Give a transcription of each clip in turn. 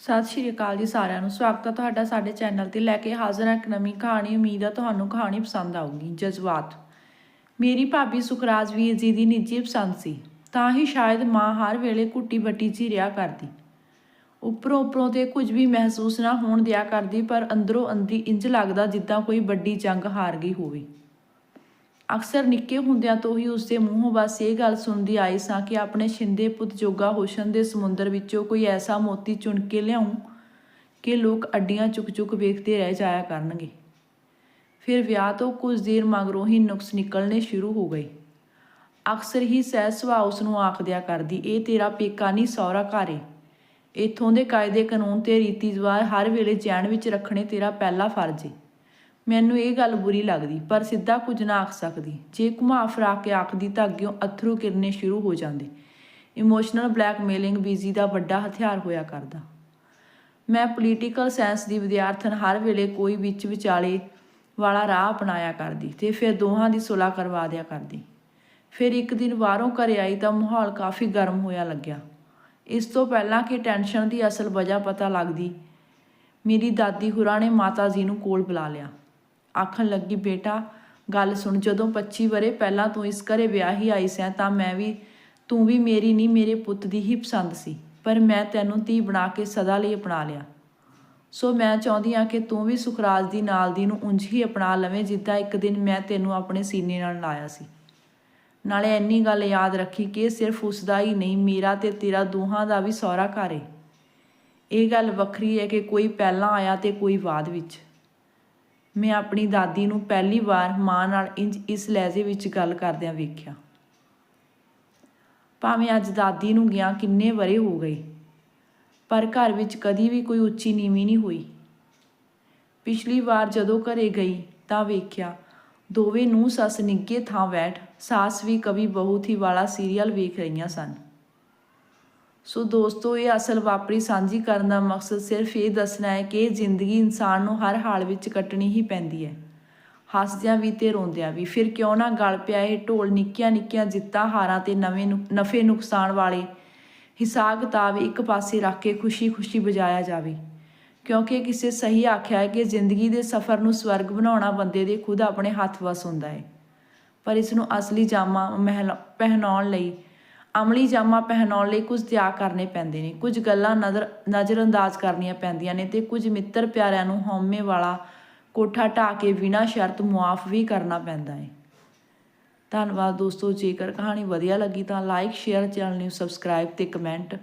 ਸਤਿ ਸ਼੍ਰੀ ਅਕਾਲ ਜੀ ਸਾਰਿਆਂ ਨੂੰ। ਸਵਾਗਤ ਹੈ ਤੁਹਾਡਾ ਸਾਡੇ ਚੈਨਲ ਤੇ। ਲੈ ਕੇ ਹਾਜ਼ਰ ਹਾਂ ਇੱਕ ਨਵੀਂ ਕਹਾਣੀ। ਉਮੀਦ ਹੈ ਤੁਹਾਨੂੰ ਕਹਾਣੀ ਪਸੰਦ ਆਊਗੀ। ਜਜ਼ਬਾਤ। ਮੇਰੀ ਭਾਬੀ ਸੁਖਰਾਜ ਵੀਰ ਜੀ ਦੀ ਨਿੱਜੀ ਪਸੰਦ ਸੀ। ਤਾਂ ਹੀ ਸ਼ਾਇਦ ਮਾਂ ਹਰ ਵੇਲੇ ਕੁੱਟੀ ਬੱਟੀ ਜੀ ਰਿਹਾ ਕਰਦੀ। ਉੱਪਰੋਂ ਉੱਪਰੋਂ ਤੇ ਕੁਝ ਵੀ ਮਹਿਸੂਸ ਨਾ ਹੋਣ ਦਿਆ ਕਰਦੀ, ਪਰ ਅੰਦਰੋਂ ਅੰਦਰੀ ਇੰਜ ਲੱਗਦਾ ਜਿੱਦਾਂ ਕੋਈ ਵੱਡੀ ਜੰਗ ਹਾਰ ਗਈ ਹੋਵੇ। ਅਕਸਰ ਨਿੱਕੇ ਹੁੰਦਿਆਂ ਤੋਂ ਹੀ ਉਸਦੇ ਮੂੰਹੋਂ ਬਸ ਇਹ ਗੱਲ ਸੁਣਦੀ ਆਈ ਸਾਂ ਕਿ ਆਪਣੇ ਛਿੰਦੇ ਪੁੱਤ ਜੋਗਾ ਹੋਸ਼ਨ ਦੇ ਸਮੁੰਦਰ ਵਿੱਚੋਂ ਕੋਈ ਐਸਾ ਮੋਤੀ ਚੁਣ ਕੇ ਲਿਆਉਂ ਕਿ ਲੋਕ ਅੱਡੀਆਂ ਚੁੱਕ-ਚੁੱਕ ਵੇਖਦੇ ਰਹਿ ਜਾਇਆ ਕਰਨਗੇ। ਫਿਰ ਵਿਆਹ ਤੋਂ ਕੁਝ ਦੇਰ ਮਗਰੋਂ ਹੀ ਨੁਕਸ ਨਿਕਲਣੇ ਸ਼ੁਰੂ ਹੋ ਗਏ। ਅਕਸਰ ਹੀ ਸਹਿ ਸੁਭਾਅ ਉਸ ਨੂੰ ਆਖ ਕਰਦੀ, ਇਹ ਤੇਰਾ ਪੇਕਾ ਨਹੀਂ ਸਹੁਰਾ ਘਰ ਏ। ਇੱਥੋਂ ਦੇ ਕਾਇਦੇ ਕਾਨੂੰਨ ਤੇ ਰੀਤੀ ਰਿਵਾਜ ਹਰ ਵੇਲੇ ਚੈਨ ਵਿੱਚ ਰੱਖਣੇ ਤੇਰਾ ਪਹਿਲਾ ਫਰਜ਼ ਏ। ਮੈਨੂੰ ਇਹ ਗੱਲ ਬੁਰੀ ਲੱਗਦੀ, ਪਰ ਸਿੱਧਾ ਕੁਝ ਨਾ ਆਖ ਸਕਦੀ। ਜੇ ਘੁਮਾ ਫਰਾ ਕੇ ਆਖਦੀ ਤਾਂ ਅੱਗਿਓਂ ਅਥਰੂ ਕਿਰਨੇ ਸ਼ੁਰੂ ਹੋ ਜਾਂਦੇ। ਇਮੋਸ਼ਨਲ ਬਲੈਕਮੇਲਿੰਗ ਬੀਜ਼ੀ ਦਾ ਵੱਡਾ ਹਥਿਆਰ ਹੋਇਆ ਕਰਦਾ। ਮੈਂ ਪੋਲੀਟੀਕਲ ਸਾਇੰਸ ਦੀ ਵਿਦਿਆਰਥਣ ਹਰ ਵੇਲੇ ਕੋਈ ਵਿੱਚ ਵਿਚਾਲੇ ਵਾਲਾ ਰਾਹ ਅਪਣਾਇਆ ਕਰਦੀ ਤੇ ਫਿਰ ਦੋਹਾਂ ਦੀ ਸੁਲ੍ਹਾ ਕਰਵਾ ਦਿਆ ਕਰਦੀ। ਫਿਰ ਇੱਕ ਦਿਨ ਬਾਹਰੋਂ ਘਰੇ ਆਈ ਤਾਂ ਮਾਹੌਲ ਕਾਫੀ ਗਰਮ ਹੋਇਆ ਲੱਗਿਆ। ਇਸ ਤੋਂ ਪਹਿਲਾਂ ਕਿ ਟੈਨਸ਼ਨ ਦੀ ਅਸਲ ਵਜ੍ਹਾ ਪਤਾ ਲੱਗਦੀ, ਮੇਰੀ ਦਾਦੀ ਹੁਰਾਂ ਨੇ ਮਾਤਾ ਜੀ ਨੂੰ ਕੋਲ ਬੁਲਾ ਲਿਆ। ਆਖਣ ਲੱਗੀ, ਬੇਟਾ, ਗੱਲ ਸੁਣ, ਜਦੋਂ 25 ਵਰੇ ਪਹਿਲਾਂ ਤੂੰ ਇਸ ਘਰੇ ਵਿਆਹੀ ਆਈ ਸੈਂ ਤਾਂ ਮੈਂ ਵੀ, ਤੂੰ ਵੀ ਮੇਰੀ ਨਹੀਂ ਮੇਰੇ ਪੁੱਤ ਦੀ ਹੀ ਪਸੰਦ ਸੀ, ਪਰ ਮੈਂ ਤੈਨੂੰ ਧੀ ਬਣਾ ਕੇ ਸਦਾ ਲਈ ਅਪਣਾ ਲਿਆ। ਸੋ ਮੈਂ ਚਾਹੁੰਦੀ ਹਾਂ ਕਿ ਤੂੰ ਵੀ ਸੁਖਰਾਜ ਦੀ ਨਾਲ ਦੀ ਨੂੰ ਉਂਝ ਹੀ ਅਪਣਾ ਲਵੇਂ, ਜਿੱਦਾਂ ਇੱਕ ਦਿਨ ਮੈਂ ਤੈਨੂੰ ਆਪਣੇ ਸੀਨੇ ਨਾਲ ਲਾਇਆ ਸੀ। ਨਾਲੇ ਇੰਨੀ ਗੱਲ ਯਾਦ ਰੱਖੀ ਕਿ ਸਿਰਫ ਉਸ ਦਾ ਹੀ ਨਹੀਂ, ਮੇਰਾ ਤੇ ਤੇਰਾ ਦੋਹਾਂ ਦਾ ਵੀ ਸਹੁਰਾ ਘਰ ਏ। ਇਹ ਗੱਲ ਵੱਖਰੀ ਹੈ ਕਿ ਕੋਈ ਪਹਿਲਾਂ ਆਇਆ ਤੇ ਕੋਈ ਬਾਅਦ ਵਿੱਚ। ਮੈਂ ਆਪਣੀ ਦਾਦੀ ਨੂੰ ਪਹਿਲੀ ਵਾਰ ਮਾਂ ਨਾਲ ਇੰਜ ਇਸ ਲਹਿਜੇ ਵਿੱਚ ਗੱਲ ਕਰਦਿਆਂ ਵੇਖਿਆ। ਭਾਵੇਂ ਅੱਜ ਦਾਦੀ ਨੂੰ ਗਿਆ ਕਿੰਨੇ ਵਰੇ ਹੋ ਗਏ, ਪਰ ਘਰ ਵਿੱਚ ਕਦੀ ਵੀ ਕੋਈ ਉੱਚੀ ਨੀਵੀਂ ਨਹੀਂ ਹੋਈ। ਪਿਛਲੀ ਵਾਰ ਜਦੋਂ ਘਰੇ ਗਈ ਤਾਂ ਵੇਖਿਆ, ਦੋਵੇਂ ਨੂੰ ਸੱਸ ਨਿੱਗੇ ਥਾਂ ਬੈਠ ਸਾਸ ਵੀ ਕਵੀ ਬਹੂ ਥੀ ਵਾਲਾ ਸੀਰੀਅਲ ਵੇਖ ਰਹੀਆਂ ਸਨ। ਸੋ ਦੋਸਤੋ, ਇਹ ਅਸਲ ਵਾਪਰੀ ਸਾਂਝੀ ਕਰਨ ਦਾ ਮਕਸਦ ਸਿਰਫ ਇਹ ਦੱਸਣਾ ਹੈ ਕਿ ਜ਼ਿੰਦਗੀ ਇਨਸਾਨ ਨੂੰ ਹਰ ਹਾਲ ਵਿੱਚ ਕੱਟਣੀ ਹੀ ਪੈਂਦੀ ਹੈ। ਹੱਸਦਿਆਂ ਵੀ ਤੇ ਰੋਂਦਿਆਂ ਵੀ। ਫਿਰ ਕਿਉਂ ਨਾ ਗਲ ਪਿਆ ਇਹ ਢੋਲ ਨਿੱਕੀਆਂ ਨਿੱਕੀਆਂ ਜਿੱਤਾਂ ਹਾਰਾਂ ਤੇ ਨਵੇਂ ਨੁ- ਨਫੇ ਨੁਕਸਾਨ ਵਾਲੇ ਹਿਸਾਬ ਕਿਤਾਬ ਇੱਕ ਪਾਸੇ ਰੱਖ ਕੇ ਖੁਸ਼ੀ-ਖੁਸ਼ੀ ਵਜਾਇਆ ਜਾਵੇ। ਕਿਉਂਕਿ ਕਿਸੇ ਸਹੀ ਆਖਿਆ ਹੈ ਕਿ ਜ਼ਿੰਦਗੀ ਦੇ ਸਫ਼ਰ ਨੂੰ ਸਵਰਗ ਬਣਾਉਣਾ ਬੰਦੇ ਦੇ ਖੁਦ ਆਪਣੇ ਹੱਥ ਵਸ ਹੁੰਦਾ ਹੈ। ਪਰ ਇਸ ਨੂੰ ਅਸਲੀ ਜਾਮਾ ਮਹਿਲਾ, ਪਹਿਨਾਉਣ ਲਈ ਅਮਲੀ ਜਾਮਾ ਪਹਿਨਾਉਣ ਲਈ ਕੁਝ ਤਿਆਗ ਕਰਨੇ ਪੈਂਦੇ ਨੇ। ਕੁਝ ਗੱਲਾਂ ਨਜ਼ਰ ਨਜ਼ਰਅੰਦਾਜ਼ ਕਰਨੀਆਂ ਪੈਂਦੀਆਂ ਨੇ ਤੇ ਕੁਝ ਮਿੱਤਰ ਪਿਆਰਿਆਂ ਨੂੰ ਹਉਮੈ ਵਾਲਾ ਕੋਠਾ ਢਾ ਕੇ ਬਿਨਾਂ ਸ਼ਰਤ ਮੁਆਫ ਵੀ ਕਰਨਾ ਪੈਂਦਾ ਹੈ। ਧੰਨਵਾਦ ਦੋਸਤੋ, ਜੇਕਰ ਕਹਾਣੀ ਵਧੀਆ ਲੱਗੀ ਤਾਂ ਲਾਈਕ ਸ਼ੇਅਰ ਚੈਨਲ ਨੂੰ ਸਬਸਕ੍ਰਾਈਬ ਤੇ ਕਮੈਂਟ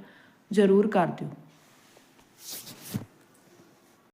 ਜ਼ਰੂਰ ਕਰ ਦਿਓ।